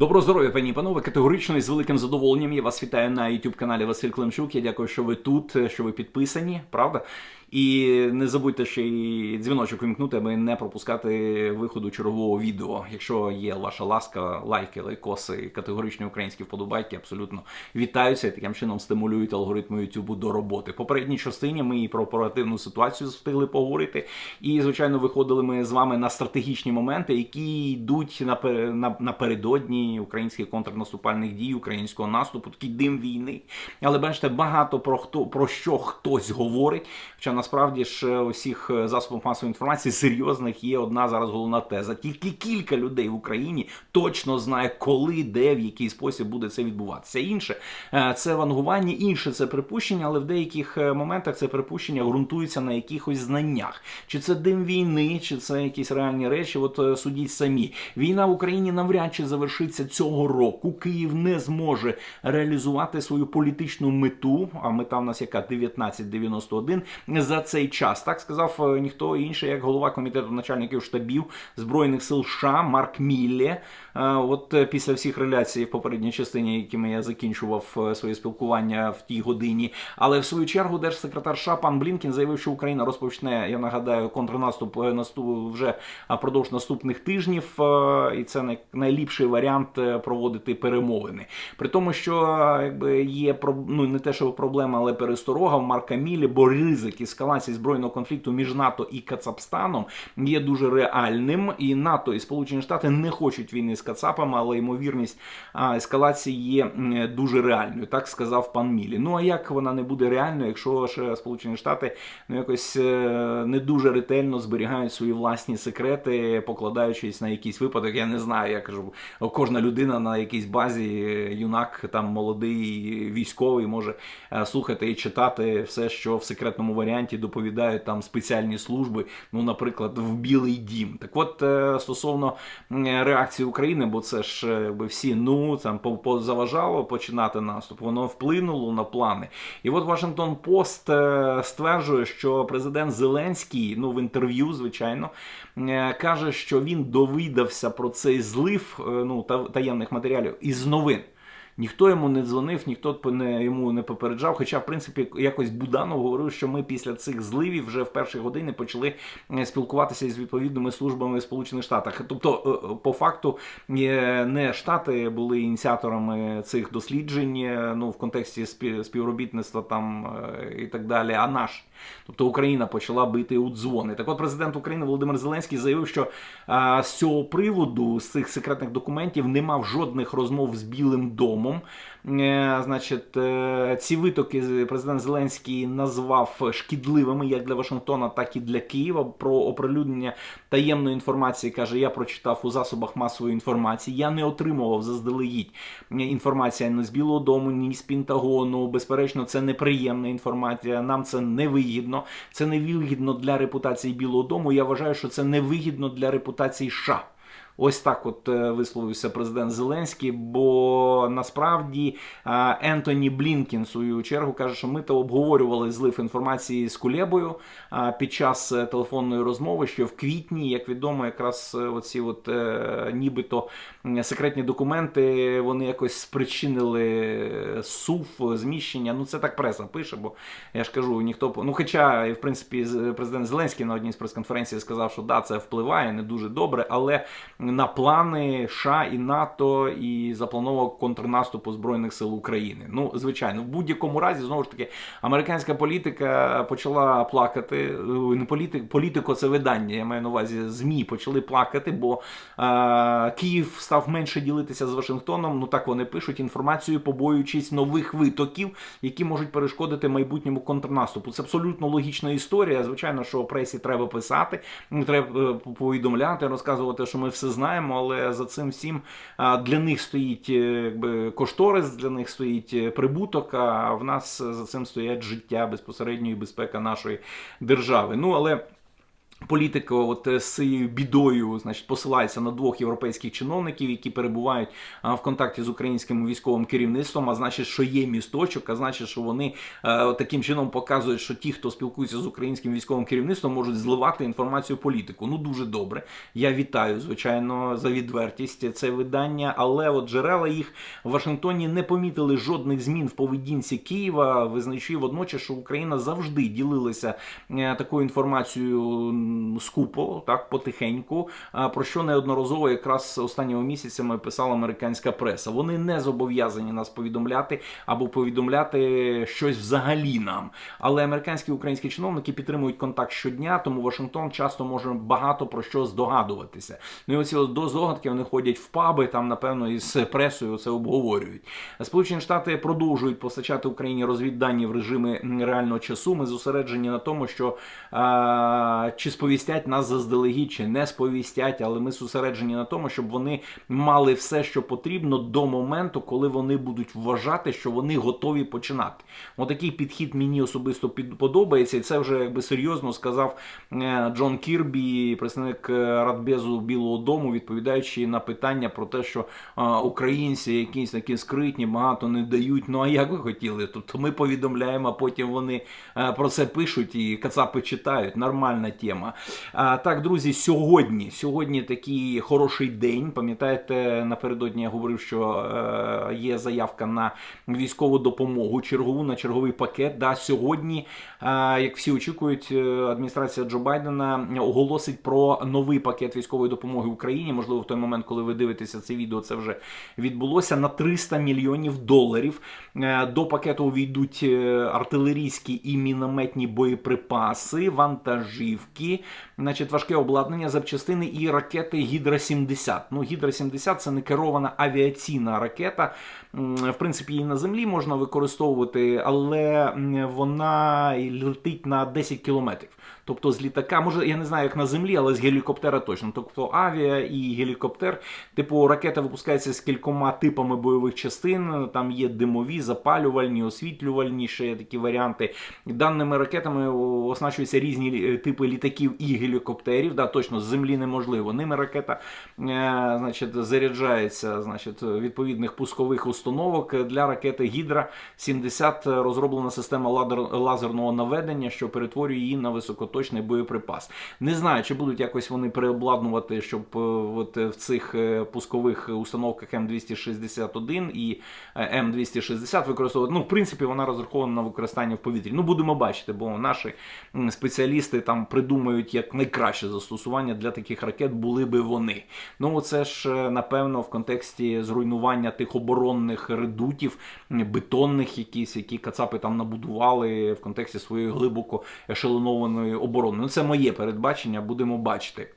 Доброго здоров'я, пані і панове. Категорично і з великим задоволенням я вас вітаю на youtube каналі Василь Климчук. Я дякую, що ви тут, що ви підписані, правда? І не забудьте ще й дзвіночок вимкнути, аби не пропускати виходу чергового відео. Якщо є ваша ласка, лайки, лайкоси, категоричні українські вподобайки абсолютно вітаються і таким чином стимулюють алгоритми YouTube до роботи. Попередній частині ми і про оперативну ситуацію встигли поговорити. І, звичайно, виходили ми з вами на стратегічні моменти, які йдуть напер- на- українських контрнаступальних дій, українського наступу, такий дим війни. Але бачите, багато про хто про що хтось говорить. Хоча насправді ж у всіх засобах масової інформації серйозних є одна зараз головна теза. Тільки кілька людей в Україні точно знає, коли, де, в який спосіб буде це відбуватися. Інше е, це вангування, інше це припущення, але в деяких е, моментах це припущення ґрунтується на якихось знаннях. Чи це дим війни, чи це якісь реальні речі? От е, судіть самі. Війна в Україні навряд чи завершиться цього року. Київ не зможе реалізувати свою політичну мету. А мета в нас яка 1991 за цей час. Так сказав е, ніхто інший, як голова комітету начальників штабів збройних сил США Марк Міллі. От е, після всіх реляцій в попередній частині, якими я закінчував е, своє спілкування в тій годині. Але в свою чергу держсекретар США пан Блінкін заявив, що Україна розпочне, я нагадаю, контрнаступ е, вже продовж наступних тижнів, і це найліпший варіант проводити перемовини. При тому, що якби є ну, не те, що проблема, але пересторога в Марка Мілі, бо ризик ескалації збройного конфлікту між НАТО і Кацапстаном є дуже реальним. І НАТО і Сполучені Штати не хочуть війни з Кацапами, але ймовірність ескалації є дуже реальною. Так сказав пан Мілі. Ну а як вона не буде реальною, якщо ж Сполучені Штати ну якось е, не дуже ретельно зберігають свої власні секрети, покладаючись на якийсь випадок. Я не знаю, я кажу, кожна людина на якійсь базі, юнак, там молодий військовий, може е, слухати і читати все, що в секретному варіанті доповідають там спеціальні служби, ну, наприклад, в Білий Дім. Так от е, стосовно реакції України, бо це ж е, якби всі ну там по- по- заважало починати наступ, воно вплинуло на плани. І от Вашингтон Пост е, стверджує, що президент Зеленський, ну в інтерв'ю, звичайно, е, каже, що він довідався про цей злив ну, таємних матеріалів із новин. Ніхто йому не дзвонив, ніхто не, йому не попереджав. Хоча, в принципі, якось Буданов говорив, що ми після цих зливів вже в перші години почали е, спілкуватися із відповідними службами Сполучених Штатах. Тобто, е, е, по факту, не Штати були ініціаторами цих досліджень, ну в контексті спі- співробітництва там і так далі, а наш. Тобто Україна почала бити у дзвони. Так от президент України Володимир Зеленський заявив, що а, з цього приводу, з цих секретних документів, не мав жодних розмов з Білим домом. Е, значить, е, ці витоки президент Зеленський назвав шкідливими як для Вашингтона, так і для Києва. Про оприлюднення таємної інформації каже: я прочитав у засобах масової інформації. Я не отримував заздалегідь інформація ні з Білого Дому, ні з Пентагону. Безперечно, це неприємна інформація. Нам це не вигідно. Це не вигідно для репутації Білого Дому. Я вважаю, що це не вигідно для репутації США. Ось так от е, висловився президент Зеленський, бо насправді е, Ентоні Блінкін в свою чергу каже, що ми то обговорювали злив інформації з Кулебою е, під час телефонної розмови, що в квітні, як відомо, якраз оці от нібито секретні документи вони якось спричинили е, зміщення. Ну це так преса пише, бо я ж кажу, ніхто ну, хоча в принципі президент Зеленський на одній з прес-конференцій сказав, що да, це впливає не дуже добре, але на плани США і НАТО і запланового контрнаступу збройних сил України. Ну, звичайно, в будь-якому разі знову ж таки американська політика почала плакати. Е, Не політик, політико це видання. Я маю на увазі змі почали плакати, бо е, Київ став менше ділитися з Вашингтоном. Ну так вони пишуть інформацію, побоюючись нових витоків, які можуть перешкодити майбутньому контрнаступу. Це абсолютно логічна історія. Звичайно, що пресі треба писати, треба е, повідомляти, розказувати, що ми все знаємо, але за цим всім для них стоїть е, якби кошторис, для них стоїть е, прибуток. А в нас за цим стоять життя безпосередньо і безпека нашої держави. Ну але. Політика, от е, з цією бідою, значить, посилається на двох європейських чиновників, які перебувають в контакті з українським військовим керівництвом. А значить, що є місточок, а значить, що вони е, таким чином показують, що ті, хто спілкується з українським військовим керівництвом, можуть зливати інформацію політику. Ну дуже добре. Я вітаю, звичайно, за відвертість це видання, але от джерела їх в Вашингтоні не помітили жодних змін в поведінці Києва, визнаючи водночас, що Україна завжди ділилася е, такою інформацією скупо, так потихеньку. Про що неодноразово якраз останніми місяцями писала американська преса. Вони не зобов'язані нас повідомляти або повідомляти щось взагалі нам. Але американські і українські чиновники підтримують контакт щодня, тому Вашингтон часто може багато про що здогадуватися. Ну і оці до здогадки вони ходять в паби, там напевно із пресою це обговорюють. Сполучені Штати продовжують постачати Україні розвіддані в режимі реального часу. Ми зосереджені на тому, що а, чи сповістять нас заздалегідь, чи не сповістять, але ми зосереджені на тому, щоб вони мали все, що потрібно до моменту, коли вони будуть вважати, що вони готові починати. Отакий підхід мені особисто подобається, і це вже якби серйозно сказав е, Джон Кірбі, представник е, Радбезу Білого Дому, відповідаючи на питання про те, що е, українці якісь такі скритні, багато не дають. Ну а як ви хотіли? Тобто ми повідомляємо, а потім вони про це пишуть і кацапи читають. Нормальна тема. А, так, друзі, сьогодні, сьогодні такий хороший день. Пам'ятаєте, напередодні я говорив, що е, є заявка на військову допомогу, чергову на черговий пакет. Да, сьогодні, е, як всі очікують, е, адміністрація Джо Байдена оголосить про новий пакет військової допомоги Україні. Можливо, в той момент, коли ви дивитеся це відео, це вже відбулося на 300 мільйонів доларів. Е, До пакету увійдуть е, артилерійські і мінометні боєприпаси, вантажівки, значить, важке обладнання, запчастини і ракети Гідра 70. Ну, Гідра 70 це не керована авіаційна ракета. В принципі, її на землі можна використовувати, але вона летить на 10 кілометрів. Тобто з літака, може, я не знаю, як на землі, але з гелікоптера точно. Тобто авіа і гелікоптер, типу ракета випускається з кількома типами бойових частин. Там є димові, запалювальні, освітлювальні, ще такі варіанти. Даними ракетами оснащуються різні е, типи літаків і гелікоптерів. Да, точно з землі неможливо. Ними ракета е, значить, заряджається значить, відповідних пускових установок. Для ракети Гідра 70 розроблена система лазерного наведення, що перетворює її на високоточний боєприпас. Не знаю, чи будуть якось вони переобладнувати, щоб е, от е, в цих е, пускових установках М261 і е, М260 використовувати. Ну, в принципі, вона розрахована на використання в повітрі. Ну, будемо бачити, бо наші спеціалісти там придумають як найкраще застосування для таких ракет були би вони. Ну, це ж е, напевно в контексті зруйнування тих оборонних редутів, бетонних якісь, які кацапи там набудували в контексті своєї глибоко ешелонованої оборони. Ну, це моє передбачення, будемо бачити.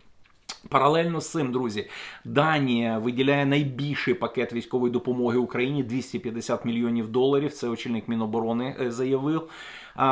Паралельно з цим, друзі, Данія виділяє найбільший пакет військової допомоги Україні 250 мільйонів доларів. Це очільник Міноборони е, заявив.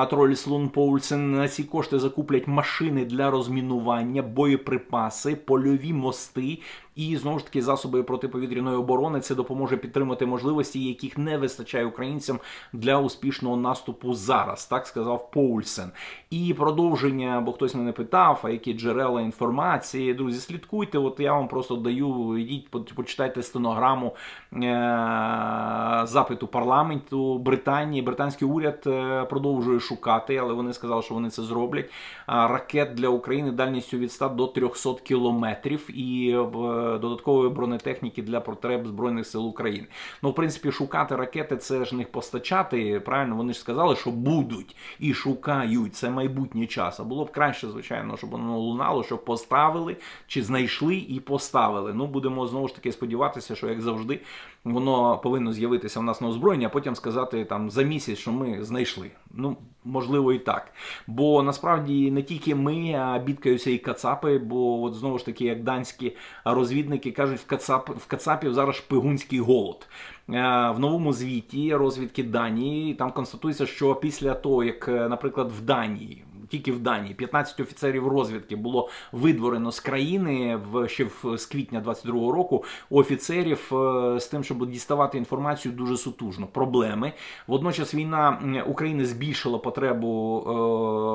Троліс Лун Поульсен на ці кошти закуплять машини для розмінування, боєприпаси, польові мости і знову ж таки засоби протиповітряної оборони. Це допоможе підтримати можливості, яких не вистачає українцям для успішного наступу зараз. Так сказав Поульсен. І продовження, бо хтось мене питав, а які джерела інформації. Друзі, слідкуйте. От я вам просто даю, йдіть, почитайте стенограму е- запиту парламенту Британії. Британський уряд е, продовжує шукати, але вони сказали, що вони це зроблять. Ракет для України дальністю від 100 до 300 кілометрів і е, додаткової бронетехніки для потреб Збройних сил України. Ну, в принципі, шукати ракети це ж не постачати. Правильно, вони ж сказали, що будуть і шукають. Це майбутній час. А було б краще, звичайно, щоб воно лунало, щоб поставили чи знайшли і поставили. Ну, будемо знову ж таки сподіватися, що як завжди воно повинно з'явитися в нас на озброєнні, а потім сказати там за місяць, що ми знайшли. Ну, можливо, і так. Бо насправді не тільки ми, а бідкаються і кацапи, бо от знову ж таки, як данські розвідники кажуть, в Кацап в Кацапів зараз шпигунський голод. Е, В новому звіті розвідки Данії там констатується, що після того, як, е, наприклад, в Данії тільки в Данії 15 офіцерів розвідки було видворено з країни в ще в з квітня 22-го року. Офіцерів е, з тим, щоб діставати інформацію, дуже сутужно. Проблеми. Водночас війна України збільшила потребу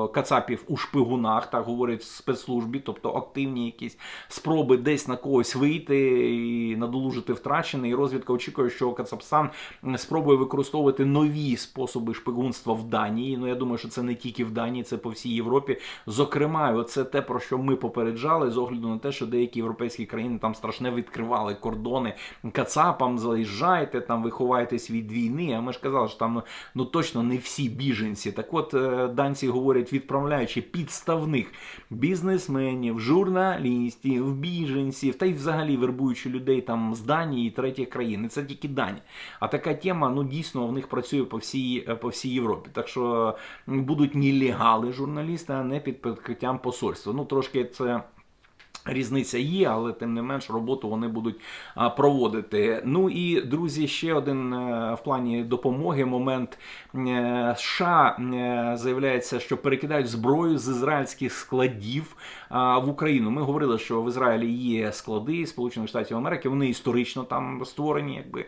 е, кацапів у шпигунах, так говорять в спецслужбі, тобто активні якісь спроби десь на когось вийти і надолужити втрачене. І розвідка очікує, що Кацапстан спробує використовувати нові способи шпигунства в Данії. Ну я думаю, що це не тільки в Данії, це по всій Європі. Зокрема, це те, про що ми попереджали, з огляду на те, що деякі європейські країни там страшне відкривали кордони Кацапам, заїжджайте, там ви ховаєтесь від війни. А ми ж казали, що там ну, точно не всі біженці. Так от е, данці говорять, відправляючи підставних бізнесменів, журналістів, біженців, та й взагалі вербуючи людей там з Данії і третіх країн. Це тільки Дані. А така тема, ну дійсно в них працює по всій, е, по всій Європі. Так що будуть нелегали журналісти, а не під прикриттям посольства. Ну трошки це. Різниця є, але тим не менш роботу вони будуть проводити. Ну і друзі, ще один е, в плані допомоги момент Е, США е, заявляється, що перекидають зброю з ізраїльських складів в Україну. Ми говорили, що в Ізраїлі є склади Сполучених Штатів Америки. Вони історично там створені, якби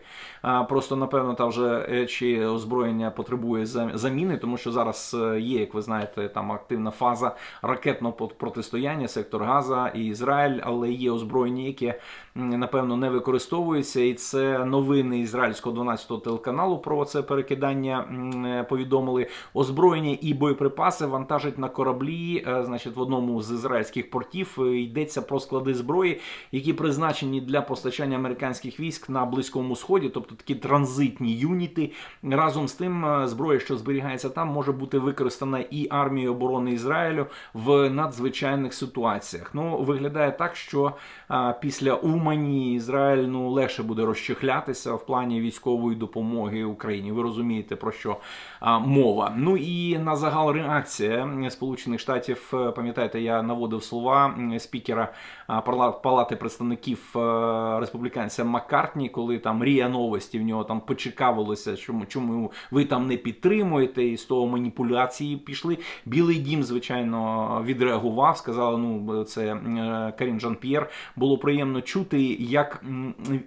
просто напевно там вже е, чи озброєння потребує за- заміни, тому що зараз е, є, як ви знаєте, там активна фаза ракетного протистояння, сектор Газа і Ізраїль, але є озброєння, яке напевно не використовується, і це новини ізраїльського 12-го телеканалу про це перекидання е, повідомили. Озброєння і боєприпаси вантажать на кораблі, значить, в одному з ізраїльських портів Е, йдеться про склади зброї, які призначені для постачання американських військ на близькому сході, тобто такі транзитні юніти. Разом з тим, е, зброя, що зберігається там, може бути використана і армією оборони Ізраїлю в надзвичайних ситуаціях. Ну, виглядає так, що а, після Умані Ізраїль ну легше буде розчехлятися в плані військової допомоги Україні. Ви розумієте про що мова. Ну і на загал реакція Сполучених Штатів. е, Пам'ятаєте, я наводив слова спікера Палати представників е, республіканця Маккартні, коли там Рія Новості в нього там почекавилося, чому чому ви там не підтримуєте, і з того маніпуляції пішли. Білий дім, звичайно, відреагував, сказали, ну це е, Карін Жан П'єр. Було приємно чути, як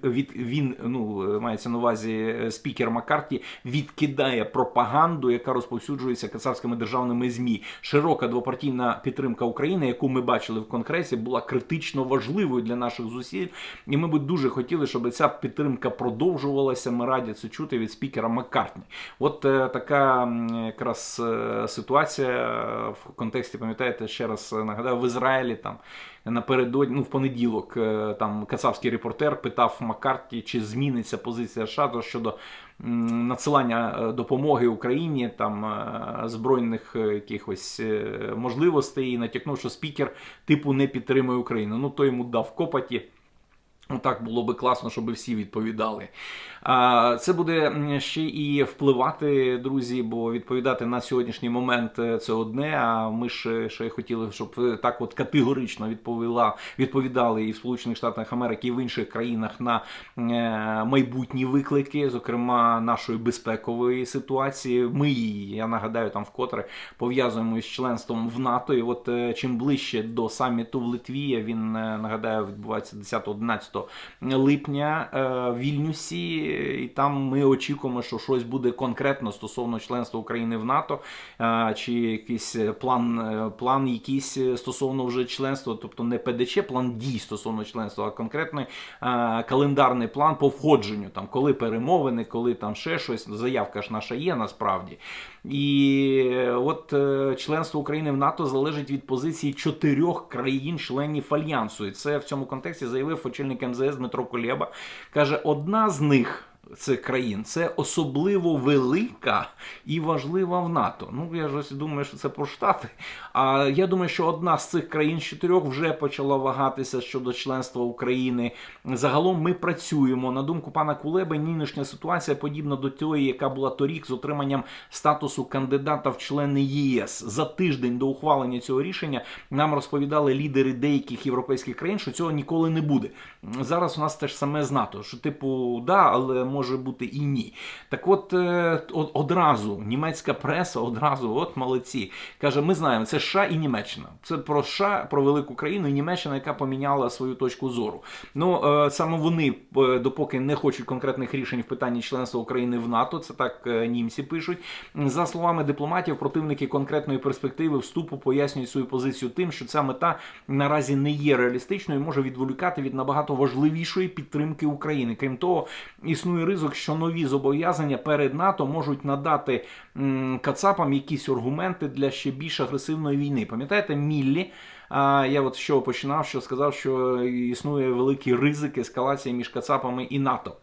від він ну мається на увазі е, спікер Маккарті відкидає пропаганду, яка розповсюджується кацапськими державними змі. Широка двопартійна підтримка України, яку ми бачили в конгресі, була критично важливою для наших зусиль. І ми би дуже хотіли, щоб ця підтримка продовжувалася. Ми раді це чути від спікера Маккартні. От е, така якраз е, ситуація е, в контексті, пам'ятаєте, ще раз е, нагадаю, в Ізраїлі там напередодні, ну в понеділок, е, там кацапський репортер питав Маккарті, чи зміниться позиція США щодо надсилання е, допомоги Україні, там е, збройних е, якихось можливостей, і натякнув, що спікер типу не підтримує Україну. Ну то йому дав копаті. Ну, Так було би класно, щоб всі відповідали. Це буде ще і впливати, друзі, бо відповідати на сьогоднішній момент е, це одне. А ми ж ще хотіли, щоб так от категорично відповіла, відповідали і в Сполучених Штатах Америки, і в інших країнах на е, майбутні виклики, зокрема нашої безпекової ситуації. Ми її, я нагадаю, там вкотре пов'язуємо із членством в НАТО. І от е, чим ближче до саміту в Литві, він нагадаю, відбувається 10-11 липня в Вільнюсі, і там ми очікуємо, що щось буде конкретно стосовно членства України в НАТО, е, чи якийсь план, е, план якийсь стосовно вже членства, тобто не ПДЧ, план дій стосовно членства, а конкретний е, календарний план по входженню, там коли перемовини, коли там ще щось. Заявка ж наша є насправді. І е, от е, членство України в НАТО залежить від позиції чотирьох країн-членів альянсу. І це в цьому контексті заявив очільник МЗС Дмитро Кулєба. Каже, одна з них. Цих країн це особливо велика і важлива в НАТО. Ну я ж ось думаю, що це про штати. А я думаю, що одна з цих країн з чотирьох вже почала вагатися щодо членства України. Загалом ми працюємо. На думку пана Кулеби, нинішня ситуація подібна до тієї, яка була торік з отриманням статусу кандидата в члени ЄС. За тиждень до ухвалення цього рішення нам розповідали лідери деяких європейських країн, що цього ніколи не буде. Зараз у нас те ж саме з НАТО, що типу, да, але може бути і ні. Так от е, одразу німецька преса, одразу, от молодці, каже: ми знаємо, це США і Німеччина. Це про США, про велику країну і Німеччина, яка поміняла свою точку зору. Ну е, саме вони, е, допоки не хочуть конкретних рішень в питанні членства України в НАТО, це так німці пишуть. За словами дипломатів, противники конкретної перспективи вступу пояснюють свою позицію тим, що ця мета наразі не є реалістичною, і може відволікати від набагато важливішої підтримки України. Крім того, існує ризик, що нові зобов'язання перед НАТО можуть надати м, Кацапам якісь аргументи для ще більш агресивної війни. Пам'ятаєте, Міллі? А я от що починав, що сказав, що існує великий ризик ескалації між Кацапами і НАТО.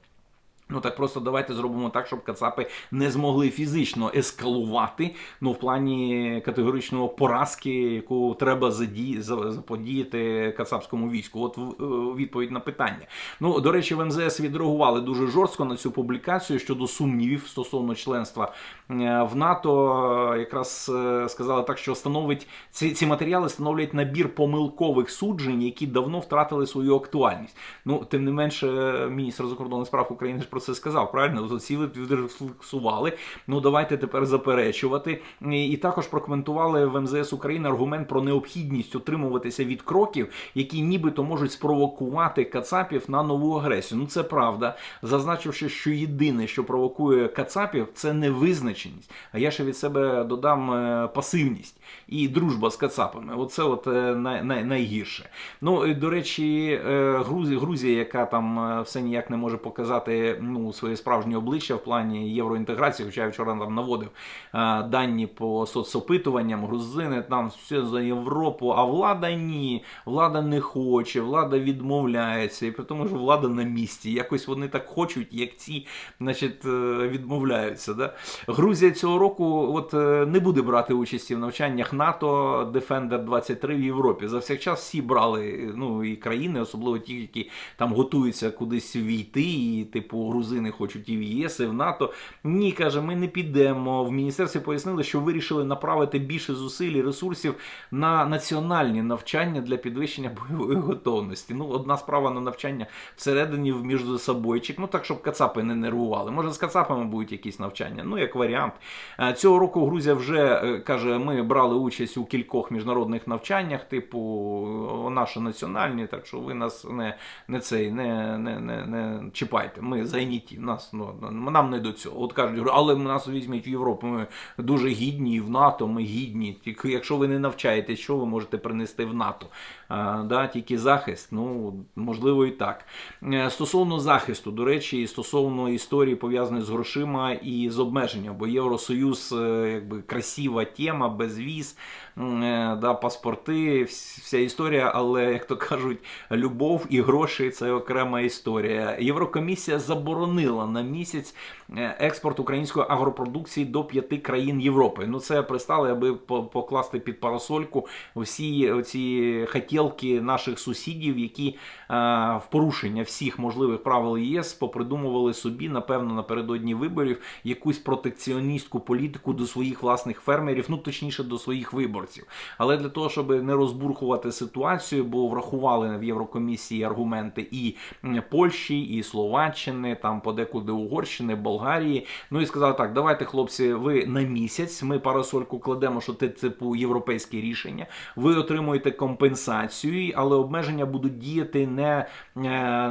Ну так просто давайте зробимо так, щоб Кацапи не змогли фізично ескалувати. Ну, в плані категоричного поразки, яку треба заді... заподіяти кацапському війську. От е, відповідь на питання. Ну, до речі, в МЗС відреагували дуже жорстко на цю публікацію щодо сумнівів стосовно членства е, в НАТО. Якраз е, сказали так, що становить ці, ці матеріали становлять набір помилкових суджень, які давно втратили свою актуальність. Ну, тим не менше, міністр закордонних справ України ж про це сказав. Правильно, От ці відрефлексували. Ну давайте тепер заперечувати. І, також прокоментували в МЗС України аргумент про необхідність утримуватися від кроків, які нібито можуть спровокувати Кацапів на нову агресію. Ну це правда, зазначивши, що єдине, що провокує Кацапів, це невизначеність. А я ще від себе додам е, пасивність і дружба з Кацапами. Оце от е, най, най, найгірше. Ну до речі, е, Грузія, яка там все ніяк не може показати ну, своє справжнє обличчя в плані євроінтеграції, хоча я вчора там наводив е, дані по соцопитуванням, грузини там все за Європу, а влада ні, влада не хоче, влада відмовляється, і при тому, що влада на місці. Якось вони так хочуть, як ці, значить, е, відмовляються. Да? Грузія цього року от е, не буде брати участі в навчаннях НАТО Defender 23 в Європі. За всіх час всі брали, ну і країни, особливо ті, які там готуються кудись війти, і типу грузини хочуть і в ЄС, і в НАТО. Ні, каже, ми не підемо. В міністерстві пояснили, що вирішили направити більше зусиль і ресурсів на національні навчання для підвищення бойової готовності. Ну, одна справа на навчання всередині в між собойчик, ну так, щоб кацапи не нервували. Може, з кацапами будуть якісь навчання, ну як варіант. Е, Цього року Грузія вже е, каже, ми брали участь у кількох міжнародних навчаннях, типу наші національні, так що ви нас не, не цей не, не, не, не чіпайте. Ми зайняті. Нас ну нам не до цього. От кажуть, але нас візьмуть в Європу. Ми дуже гідні і в НАТО. Ми гідні. Тільки якщо ви не навчаєтесь, що ви можете принести в НАТО? А, да, тільки захист. Ну можливо, і так. Е, Стосовно захисту, до речі, стосовно історії пов'язаної з грошима і з обмеженням, бо Євросоюз, е, якби красива тема, безвіз, да, паспорти, вся історія, але як то кажуть, любов і гроші це окрема історія. Єврокомісія заборонила на місяць е, експорт української агропродукції до п'яти країн Європи. Ну це пристали, аби по- покласти під парасольку всі ці хотілки наших сусідів, які е, в порушення всіх можливих правил ЄС попридумували собі, напевно, напередодні виборів якусь протекціоністську політику до своїх власних фермерів, ну точніше до своїх виборців. Але для того, щоб не розбурхувати ситуацію, бо врахували в Єврокомісії аргументи і Польщі, і Словаччини, там подекуди Угорщини, Болгарії. Ну і сказали так: давайте, хлопці, ви на місяць. Ми парасольку кладемо, що це типу європейське рішення. Ви отримуєте компенсацію, але обмеження будуть діяти не е,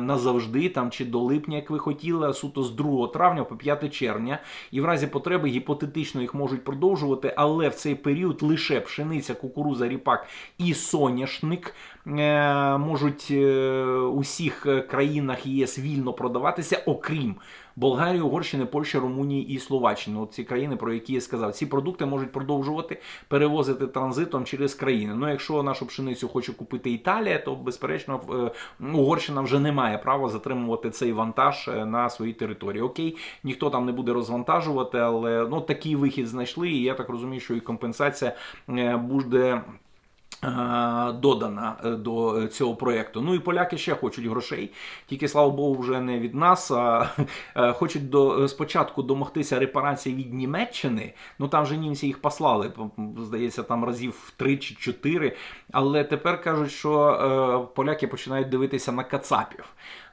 назавжди, там чи до липня, як ви хотіли, а суто з 2 травня по 5 червня. І в разі потреби гіпотетично їх можуть продовжувати, але в цей період лише пшениця, кукуруза, ріпак і соняшник. Е, можуть е, у всіх е, країнах ЄС вільно продаватися, окрім Болгарії, Угорщини, Польщі, Румунії і Словаччини. От ці країни, про які я сказав, ці продукти можуть продовжувати перевозити транзитом через країни. Ну, якщо нашу пшеницю хоче купити Італія, то безперечно е, Угорщина вже не має права затримувати цей вантаж е, на своїй території. Окей, ніхто там не буде розвантажувати, але ну такий вихід знайшли, і я так розумію, що і компенсація е, буде. Е, Додана е, до цього проєкту. Ну і поляки ще хочуть грошей, тільки слава Богу, вже не від нас. А е, хочуть до спочатку домогтися репарацій від Німеччини. Ну там же німці їх послали, здається, там разів три чи чотири. Але тепер кажуть, що поляки починають дивитися на кацапів.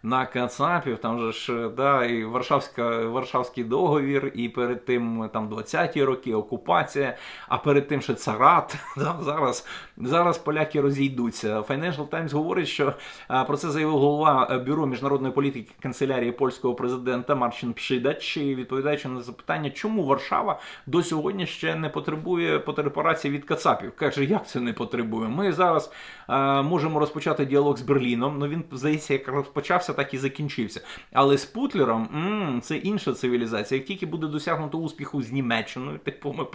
На Кацапів, там же ж да, і Варшавська, Варшавський договір, і перед тим там 20-ті роки окупація, а перед тим ще царат. Да, зараз, зараз поляки розійдуться. Financial Times говорить, що а, про це заявив голова е, бюро міжнародної політики канцелярії польського президента Марчин Пшидач, відповідаючи на запитання, чому Варшава до сьогодні ще не потребує по репарації від Кацапів. Каже, як це не потребує? Ми зараз а, можемо розпочати діалог з Берліном. Ну він здається, як розпочався, так і закінчився. Але з Путлером м, це інша цивілізація. Як тільки буде досягнуто успіху з Німеччиною, типу ми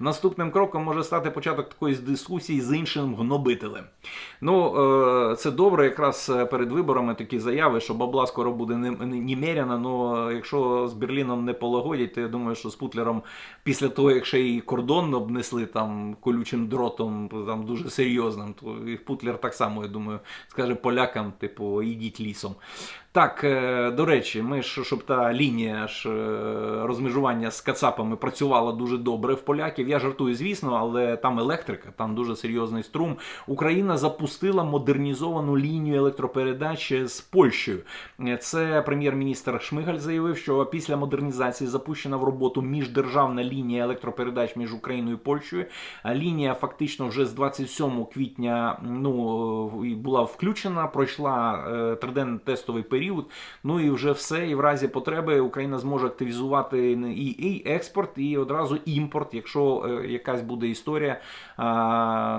наступним кроком може стати початок такої дискусії з іншим гнобителем. Ну е, це добре, якраз перед виборами такі заяви, що бабла скоро буде немеряно. Ну якщо з Берліном не полагодять, то я думаю, що з Путлером після того, як ще і кордон обнесли там колючим дротом, там дуже серйозним, то і Путлер так само, я думаю, скаже полякам, типу, ідіть ils sont. Так, е, до речі, ми ж щоб та лінія ж е, розмежування з кацапами працювала дуже добре в поляків. Я жартую, звісно, але там електрика, там дуже серйозний струм. Україна запустила модернізовану лінію електропередач з Польщею. Це прем'єр-міністр Шмигаль заявив, що після модернізації запущена в роботу міждержавна лінія електропередач між Україною і Польщею. Лінія фактично вже з 27 квітня ну, була включена, пройшла е, триденний тестовий період. Ну і вже все. І в разі потреби Україна зможе активізувати і, і експорт, і одразу імпорт, якщо е, якась буде історія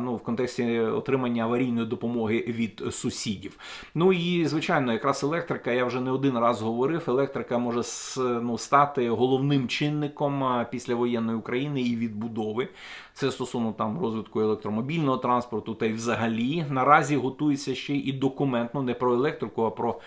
ну, в контексті отримання аварійної допомоги від сусідів. Ну і звичайно, якраз електрика, я вже не один раз говорив. Електрика може ну, стати головним чинником післявоєнної України і відбудови. Це стосовно там розвитку електромобільного транспорту, та й взагалі наразі готується ще і документ, ну не про електрику, а про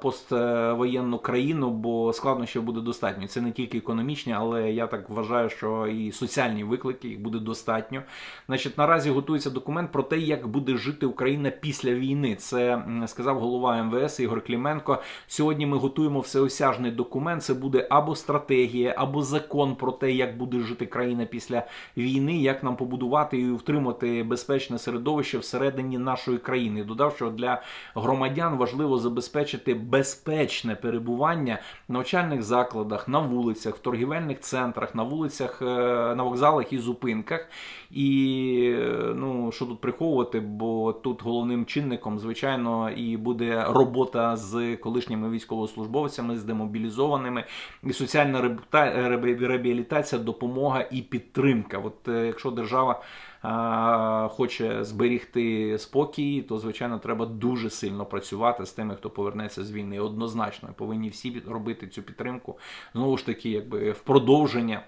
поствоєнну країну, бо складнощів буде достатньо. Це не тільки економічні, але я так вважаю, що і соціальні виклики їх буде достатньо. Значить, наразі готується документ про те, як буде жити Україна після війни. Це сказав голова МВС Ігор Кліменко. Сьогодні ми готуємо всеосяжний документ. Це буде або стратегія, або закон про те, як буде жити країна після війни, як нам побудувати і втримати безпечне середовище всередині нашої країни. Додав, що для громадян важливо забезпечити безпечне перебування в навчальних закладах, на вулицях, в торгівельних центрах, на вулицях, е, на вокзалах і зупинках. І е, ну що тут приховувати, бо тут головним чинником, звичайно, і буде робота з колишніми військовослужбовцями, з демобілізованими, і соціальна реабілітація, допомога і підтримка. От е, якщо держава хоче зберігти спокій, то звичайно треба дуже сильно працювати з тими, хто повернеться з війни. Однозначно повинні всі робити цю підтримку. Знову ж таки, якби в продовження.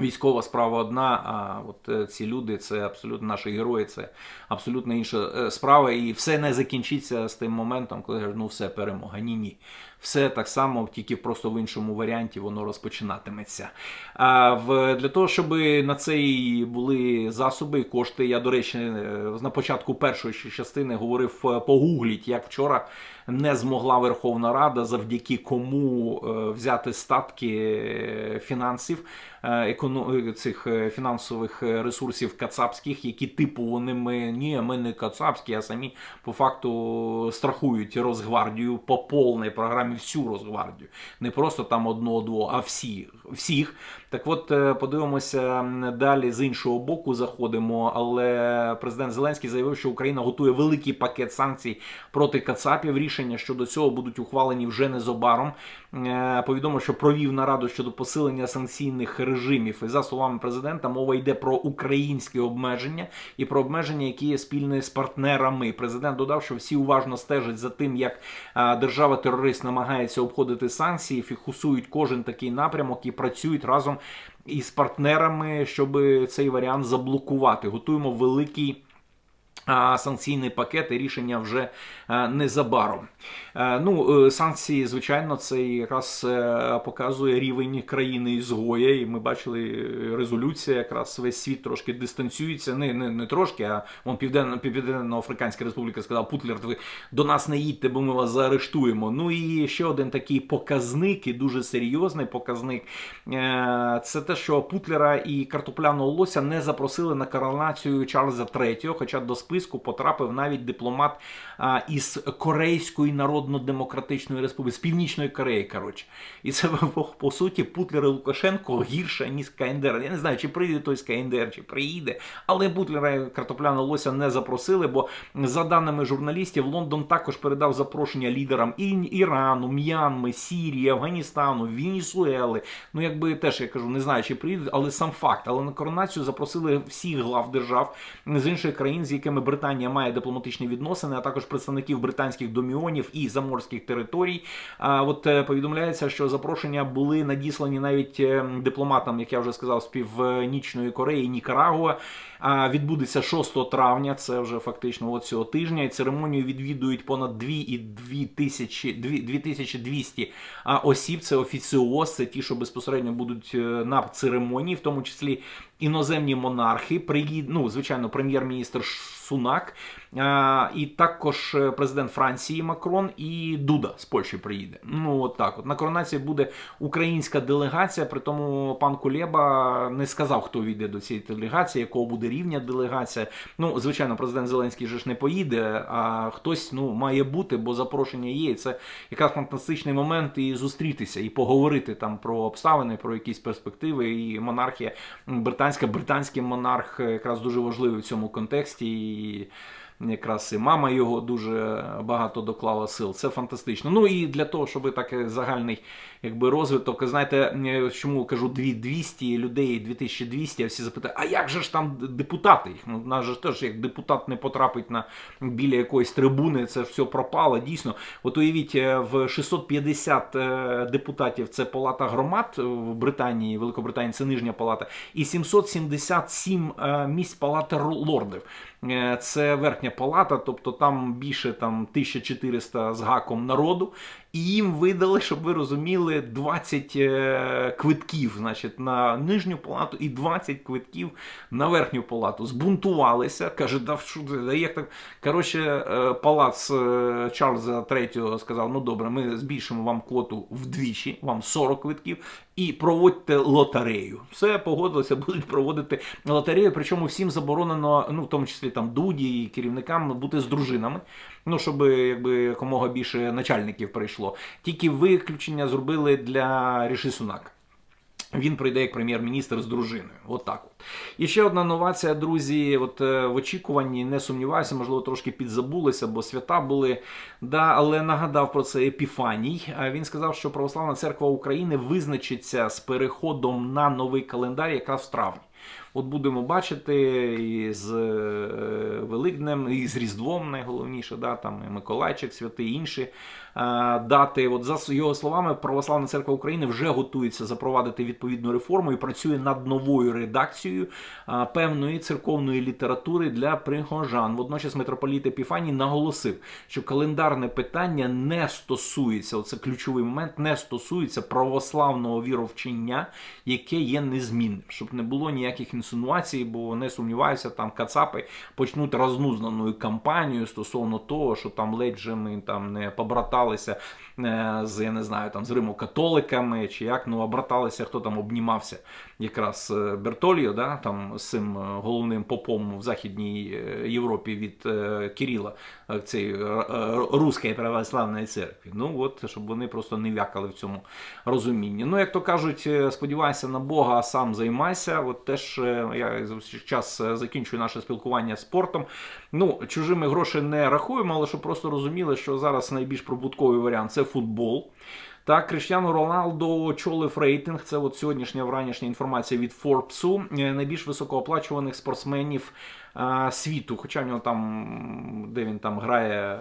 Військова справа одна, а от е, ці люди це абсолютно наші герої, це абсолютно інша е, справа, і все не закінчиться з тим моментом, коли ну все перемога. Ні, ні. Все так само, тільки просто в іншому варіанті воно розпочинатиметься. А в для того, щоб на це були засоби кошти. Я, до речі, е, на початку першої частини говорив погугліть, як вчора не змогла Верховна Рада завдяки кому е, взяти статки е, фінансів е, цих фінансових ресурсів кацапських, які типу вони ми ні, ми не кацапські, а самі по факту страхують Росгвардію по повній програмі всю Росгвардію. Не просто там одного-двого, а всі, всіх. Так от е, подивимося далі з іншого боку заходимо. Але президент Зеленський заявив, що Україна готує великий пакет санкцій проти Кацапів. Рішення щодо цього будуть ухвалені вже незабаром. Е, Повідомив, що провів нараду щодо посилення санкційних режимів. І за словами президента, мова йде про українські обмеження і про обмеження, які є спільні з партнерами. Президент додав, що всі уважно стежать за тим, як е, держава-терорист намагається обходити санкції, фікусують кожен такий напрямок і працюють разом із партнерами, щоб цей варіант заблокувати. Готуємо великий. Санкційний пакет і рішення вже е, незабаром. Е, Ну, е, санкції, звичайно, це якраз показує рівень країни ізгоя. І ми бачили резолюція, якраз весь світ трошки дистанціюється. Не, не, не трошки, а вон Південно, Південно-Африканська Республіка сказала, Путлер, ви до нас не їдьте, бо ми вас заарештуємо. Ну і ще один такий показник, і дуже серйозний показник. Це те, що Путлера і картопляного лося не запросили на коронацію Чарльза III, хоча до списку списку потрапив навіть дипломат а, із Корейської Народно-Демократичної Республіки, з Північної Кореї. Коротше, і це по, суті Путлер і Лукашенко гірше ніж КНДР. Я не знаю, чи прийде той з КНДР, чи приїде, але Бутлера і картопляна лося не запросили, бо за даними журналістів, Лондон також передав запрошення лідерам і Ірану, М'янми, Сірії, Афганістану, Венесуели. Ну, якби теж я кажу, не знаю, чи приїдуть, але сам факт. Але на коронацію запросили всіх глав держав з інших країн, з якими Британія має дипломатичні відносини, а також представників британських доміонів і заморських територій. А от е, повідомляється, що запрошення були надіслані навіть е, дипломатам, як я вже сказав, з Північної Кореї, Нікарагуа. А відбудеться 6 травня, це вже фактично от цього тижня. І церемонію відвідують понад 2,2 тисячі 2 2200 а, осіб. Це офіціоз, це ті, що безпосередньо будуть е, на церемонії, в тому числі іноземні монархи. Приїд, ну, звичайно, прем'єр-міністр Сунак, і також е, президент Франції Макрон і Дуда з Польщі приїде. Ну от так. От на коронації буде українська делегація. При тому пан Кулєба не сказав, хто війде до цієї делегації, якого буде рівня делегація. Ну, звичайно, президент Зеленський же ж не поїде, а хтось ну має бути, бо запрошення є. І це якраз фантастичний момент і зустрітися, і поговорити там про обставини, про якісь перспективи. І монархія британська, британський монарх якраз дуже важливий в цьому контексті. Якраз і мама його дуже багато доклала сил. Це фантастично. Ну і для того, щоб такий загальний якби розвиток, знаєте, чому кажу 2200 людей, 2200, а всі запитають, а як же ж там депутати? їх? Ну, нас же теж як депутат не потрапить на біля якоїсь трибуни, це все пропало. Дійсно, от уявіть, е, в 650 е, депутатів це палата громад в Британії, Великобританії, це нижня палата, і 777 е, місць палати лордів. Це верхня палата, тобто там більше там 1400 з гаком народу. І їм видали, щоб ви розуміли, 20 е, квитків значить, на нижню палату і 20 квитків на верхню палату. Збунтувалися. Каже, да що да як так? Коротше, е, палац е, Чарльза III сказав: ну добре, ми збільшимо вам квоту вдвічі, вам 40 квитків, і проводьте лотерею. Все погодилося, будуть проводити лотерею. Причому всім заборонено, ну в тому числі там дуді і керівникам бути з дружинами. Ну, щоб якби якомога більше начальників прийшло. Тільки виключення зробили для Ріші Сунак. Він прийде як прем'єр-міністр з дружиною. От так от. І ще одна новація, друзі. От е, в очікуванні не сумніваюся, можливо, трошки підзабулися, бо свята були. Да, Але нагадав про це Епіфаній. Він сказав, що Православна церква України визначиться з переходом на новий календар якраз в травні. От будемо бачити і з е, Великднем, і з Різдвом, найголовніше, да, там і Миколайчик, святий інші е, дати. От за його словами, Православна церква України вже готується запровадити відповідну реформу і працює над новою редакцією е, певної церковної літератури для прихожан. Водночас митрополіт Епіфаній наголосив, що календарне питання не стосується, оце ключовий момент, не стосується православного віровчення, яке є незмінним, щоб не було ніяких інсинуацій, бо не сумніваюся, там Кацапи почнуть рознузнану кампанію стосовно того, що там ледь же ми там не побраталися е, з я не знаю, там з римокатоликами, чи як ну обраталися, хто там обнімався якраз е, Бертоліо, да, там з цим е, головним попом в Західній Європі від Кирила, цієї Руської православної церкви. Ну от щоб вони просто не вякали в цьому розумінні. Ну, як то кажуть, сподівайся на Бога, а сам займайся. От теж я час закінчую наше спілкування з спортом. Ну, чужими гроші не рахуємо, але щоб просто розуміли, що зараз найбільш прибутковий варіант це футбол. Так, Кріштіану Роналдо очолив рейтинг. Це от сьогоднішня вранішня інформація від Форбсу. Найбільш високооплачуваних спортсменів світу. Хоча в нього там, де він там грає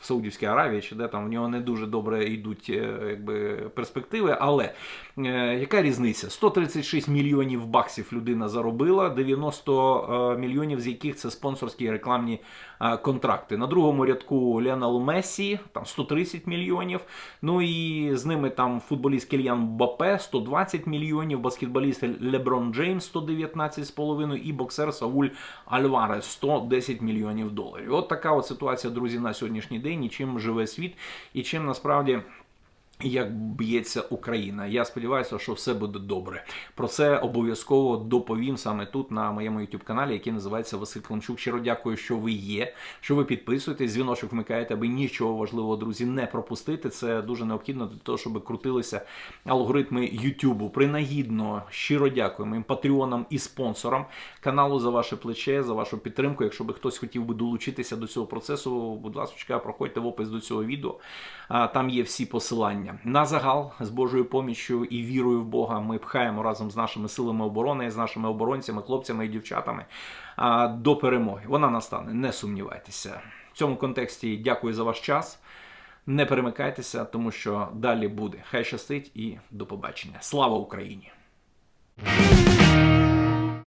в Саудівській Аравії, чи де там в нього не дуже добре йдуть якби, перспективи. Але е, яка різниця? 136 мільйонів баксів людина заробила, 90 е, мільйонів з яких це спонсорські рекламні е, контракти. На другому рядку Леонел Мессі, там 130 мільйонів. Ну і з ними там футболіст Кільян Бапе 120 мільйонів, баскетболіст Леброн Джеймс 119,5 і боксер Сауль Альварес 110 мільйонів доларів. От така от ситуація, друзі, на сьогоднішній день. І чим живе світ, і чим насправді. Як б'ється Україна. Я сподіваюся, що все буде добре. Про це обов'язково доповім саме тут на моєму youtube каналі, який називається Василь Климчук. Щиро дякую, що ви є, що ви підписуєтесь, дзвіночок вмикаєте, аби нічого важливого, друзі, не пропустити. Це дуже необхідно для того, щоб крутилися алгоритми Ютубу. Принагідно щиро дякую моїм патреонам і спонсорам каналу за ваше плече, за вашу підтримку. Якщо би хтось хотів би долучитися до цього процесу, будь ласка, проходьте в опис до цього відео. Там є всі посилання. На загал з Божою поміччю і вірою в Бога ми пхаємо разом з нашими силами оборони, з нашими оборонцями, хлопцями і дівчатами до перемоги. Вона настане, не сумнівайтеся. В цьому контексті дякую за ваш час. Не перемикайтеся, тому що далі буде. Хай щастить і до побачення. Слава Україні!